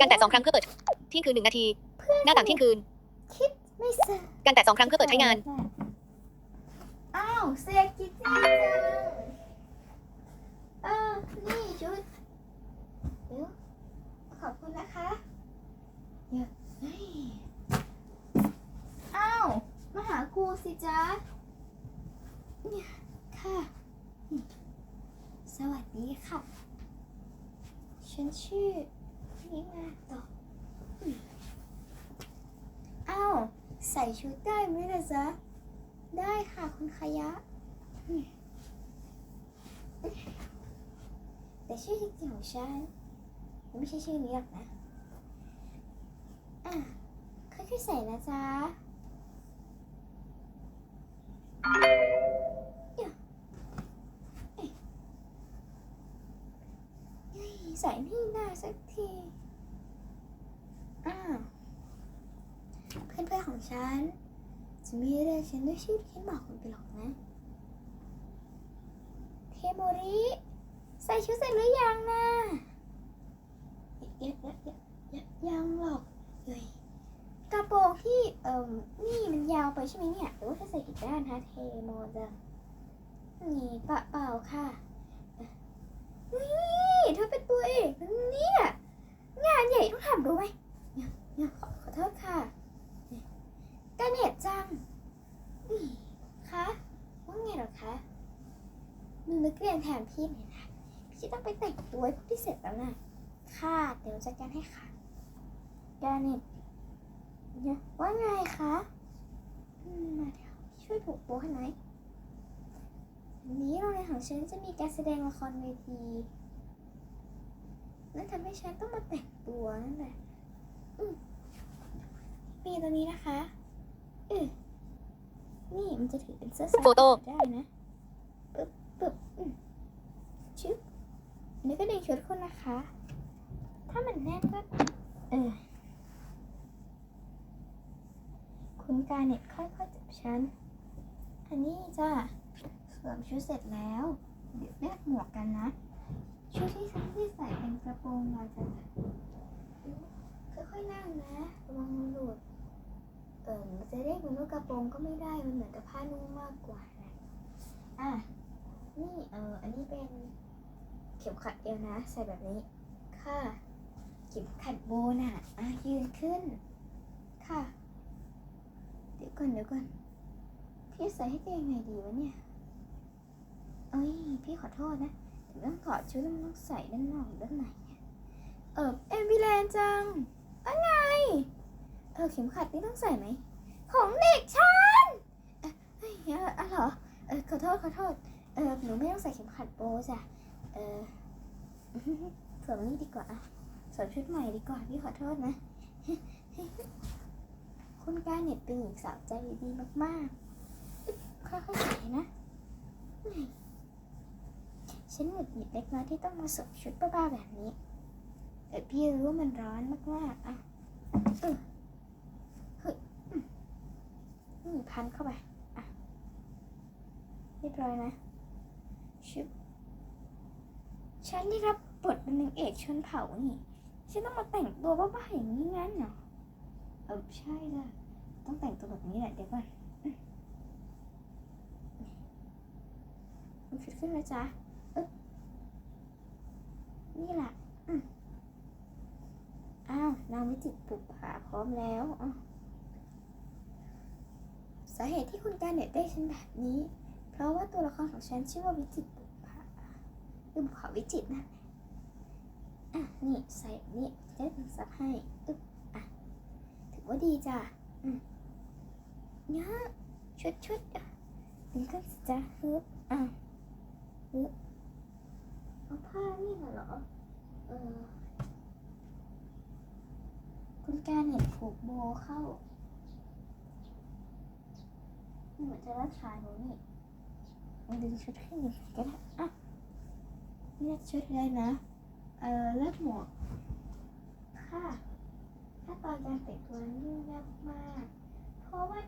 การแตะสองครั้งเพื่อเปิดเที่ยงคืนหนึ่งนาที หน้าต่างเที่ยงคืน คิดไม่ซื่อการแตะสองครั้งเพื่อเปิดใช้งาน อ้าวเสียกิตตี้จังเออนี่ชุดเดี๋ยวขอบคุณนะคะเดี๋ยวเฮ้ยอ้าวมาหาครูสิจ๊ะเนี่ยค่ะอืมสวัสดีค่ะ ฉันชื่อ นิมาโตะอืมอ้าวใส่ชุดได้ไหมล่ะจ๊ะ ได้ค่ะคุณขยะ แต่ชื่อจริงของฉันไม่ใช่ชื่อนี้หรอกนะ อะค่อยๆใส่นะจ๊ะเดี๋ยวใส่ไม่ได้สักทีอ่าเพื่อนๆ ของฉัน จะไม่เรียกฉันด้วยชื่อที่ฉันบอกคุณไปหรอกนะ เทโมริ ใส่ชุดเสร็จหรือยังนะยังยังยังยังยังหรอกเฮ้ยกระโปรงที่เอ่มนี่มันยาวไปใช่ไหมเนี่ยหรือว่าใส่อีกด้านฮะเทโมจังนี่เปล่าเปล่าค่ะเฮ้ยเธอเป็นตัวเอกนะเนี่ยงานใหญ่ต้องทำรู้ไหมเนี่ยเนี่ยขอขอโทษค่ะกระเน็ตจัง นี่คะว่าไงเหรอคะหนู นักเรียนแถมพี่หน่อยนะพี่จะต้องไปแต่งตัวให้พวกที่เสร็จแล้วนะค่ะ เดี๋ยวจัดการให้ค่ะการเน็ตเนี่ยว่าไงคะอืมมาเดี๋ยวช่วยผูกโบให้หน่อยวันนี้โรงเรียนของฉันจะมีการแสดงละครเวทีนั่นทำให้ฉันต้องมาแต่งตัวนั่นแหละอืมมีตัวนี้นะคะเออนี่มันจะถือเป็นเสื้อโฟโต้ได้นะปึ๊บปึ๊บอืมชึบอันนี้ก็ดึง ชุดคุณนะคะ ถ้ามันแน่นก็ เออ คุณการเน็ตค่อยๆจับฉัน อันนี้จ้าสวมชุดเสร็จแล้ว เดี๋ยวแลกหมวกกันนะ ชุดที่ฉันที่ใส่เป็นกระโปรงลาจัค่อยๆนั่งนะระวังมันหลุดเออมันจะเรียกมันว่ากระโปรงก็ไม่ได้ มันเหมือนกับผ้านุ่งมากกว่านะ อะ นี่ เออ อันนี้เป็น ข็มขัดเอวนะ ใส่แบบนี้ ค่ะ เข็มขัดโบน่ะอะยืนขึ้น ค่ะ เดี๋ยวก่อนเดี๋ยวก่อน พี่ใส่ให้ตัวยังไงดีวะเนี่ย เอ้ย พี่ขอโทษนะถึงต้องถอดชุดแล้วมันต้องใส่ด้านนอกด้านในเออเอ็มบิแลนจัง อะไร เออเข็มขัดนี่ต้องใส่ไหม ของเด็กฉันเอ่อเฮ้ยอออะเหรอ เออขอโทษขอโทษ เออหนูไม่ต้องใส่เข็มขัดโบจ้ะ เออสวมนี่ดีกว่าสวมชุดใหม่ดีกว่าพี่ขอโทษนะ คุณการเน็ตเป็นหญิงสาวใจดีมากๆค่อยๆใส่นะ ฉันหงุดหงิดเล็กน้อยที่ต้องมาสวมชุดบ้าๆแบบนี้แต่พี่รู้ว่ามันร้อนมากๆอะเออนี่พันเข้าไป อะเรียบร้อยนะชุบ ฉันได้รับบทเป็นนางเอกชนเผ่านี่ฉันต้องมาแต่งตัวบ้าๆอย่างนี้งั้นเหรอเออใช่จ้ะต้องแต่งตัวแบบนี้แหละเดี๋ยวก่อนอืมลุกขึ้นนะจ๊ะนี่แหละอ้าวนางวิจิตปุกผาพร้อมแล้วสาเหตุที่คุณการเน็ตได้ฉันแบบนี้ เพราะว่าตัวละครของฉันชื่อว่าวิจิต รบุปผาคือบุปผาวิจิตนะ อะ นี่ใส่นี่จะได้เป็นซับให้อึ๊บอะ ถือว่าดีจ้ะอืมเนี่ยชุดชุดอะดึงขึ้นสิจ้ะฮึบอะฮึบเอาผ้านี่เหรอ เออ คุณการเน็ตผูกโบเข้าเหมือนจะรักชาหนูนี่มันดึงชุดขึ้นอีกก็ได้อะ เลือกชุดเลยนะ เออเลือกหมวก ค่ะถ้าตอนการแต่งตัวยุ่งยากมาก เพราะว่า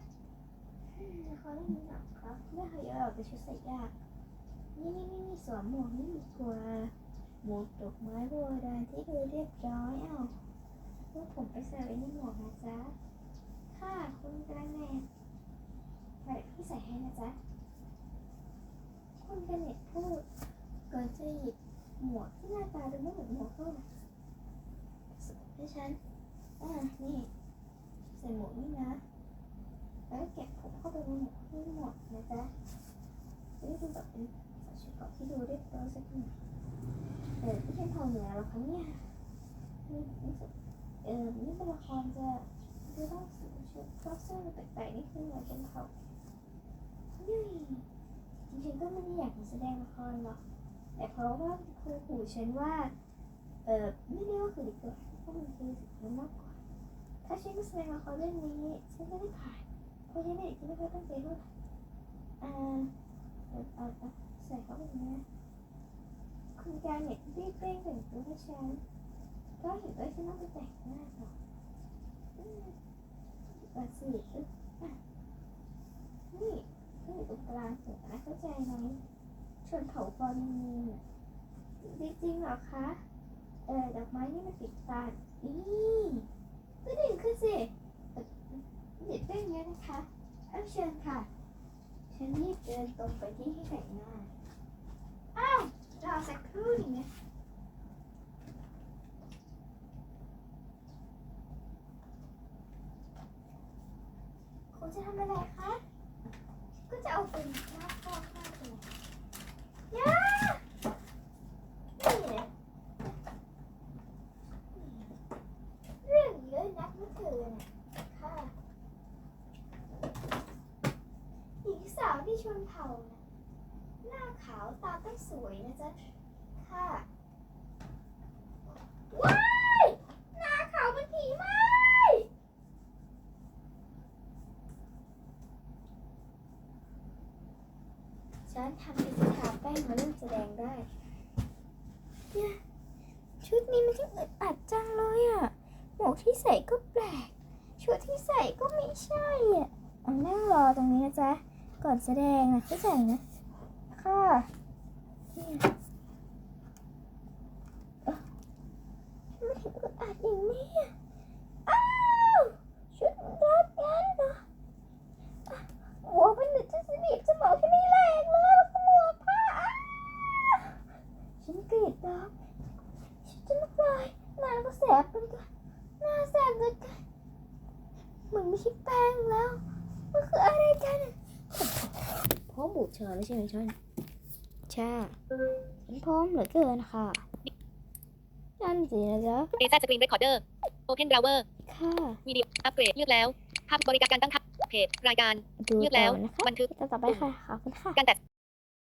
เขาไม่มีหรอกครับไม่เคยเอออกแต่ชุดใส่ยาก นี่นี่นี่สวมหมวกนี่ดีกว่าหมวกดอกไม้โบราณที่ดูเรียบร้อยเอ้าว่าผมไปใส่ไว้ในหมวกนะจ๊ะ ค่ะคุณกระเนตไปพี่ใส่ให้นะจ๊ะ คุณกระเนตพูด อนจะหยิบหมวกที่หน้าตาดูไม่เหมือนหมวกเข้ามาให้ฉันอ่านี่ใส่หมวกนี่นะ แล้วก็เก็บผมเข้าไปในหมวกให้หมดนะจ๊ะจะได้ดูแบบเป็นชุดเกาะที่ดูเรียบร้อยสักหน่อยเออไม่ใช่ทอเหนือหรอกคะเนี่ยนี่รู้สึกเออนี่เป็นละครจะจะต้องใส่ชุดครอบเสื้อแปลกๆนี่คือเหมือนเป็นเผ่านี่จริงๆก็ไม่ได้อยากแสดงละครหรอก แต่เพราะว่าครูขู่ฉันว่า เออไม่ได้ว่าคือดีกว่าเพราะมันคือสิ่งนั้นมากกว่า ถ้าฉันไม่แสดงละครเรื่องนี้ฉันจะได้ผ่านเพราะฉะนั้นเด็กที่ไม่ค่อยตั้งใจเท่าไหร่อ่าเดี๋ยวเอาเอาใส่เข้าไปนะคุณการเนี่ยรีบเร่งแต่งตัวให้ฉันก็เห็นว่าฉันต้องไปแต่งหน้าต่ออืมเอาสิอึ๊บอะนี่ก็อยู่ตรงกลางหัวนะเข้าใจไหม ชนเผ่าฟอร์มีนอะจริงๆเหรอคะ เออดอกไม้นี่มันติดตานี่ก็ดึงขึ้นสิเด็ดได้เยอะนะคะเอาเชิญค่ะ ฉันรีบเดินตรงไปที่ให้แต่งหน้า อ้าวรอสักครู่นึงนะคุณจะทำอะไรคะ ก็จะเอาเป็นหน้าฟอกหน้าเลยย่านี่เลยเรื่องเยอะนักเมื่อเธอน่ะค่ะ หญิงสาวที่ชนเผ่านะ หน้าขาวตาต้องสวยนะจ๊ะ ค่ะ ว้ายหน้าขาวเป็นผีไหมฉันทำเป็นทาแป้งมาเริ่มแสดงได้เนี่ยชุดนี้มันช่างอึดอัดจังเลยอะหมวกที่ใส่ก็แปลก ชุดที่ใส่ก็ไม่ใช่อะเอานั่งรอตรงนี้นะจ๊ะ ก่อนแสดงนะเข้าใจนะค่เนี่ยเไม่ปวดอัดอย่างนี้อ้าวชุดรัดงั้นเหรออะหัวมันหนึบจะสนิทสมองที่ไม่แรงเลยขโมยผ้าอ้าวฉันกรีดร้องฉันจะลุกลายหน้าก็แสบเป็นกันหน้าแสบเลยกันเหมันไม่ใช่แป้งแล้ว มันคืออะไรกันพร้อมบูดเชอไม่ใช่ไหมช่อน ใช่ฉันพร้อมเหลือเกินค่ะนั่นสินะจ๊ะเอซ s สกรีนเรคคอร์เดอร์โอเพนเบราว์เวอร์ค่ะวิดีโออัปเกรดเลือกแล้วภาพบริการการตั้งค่าเพจรายการดูเลือกแล้วต่อนะคะบันทึกต่อไปค่ะขอบคุณค่ะการแตะ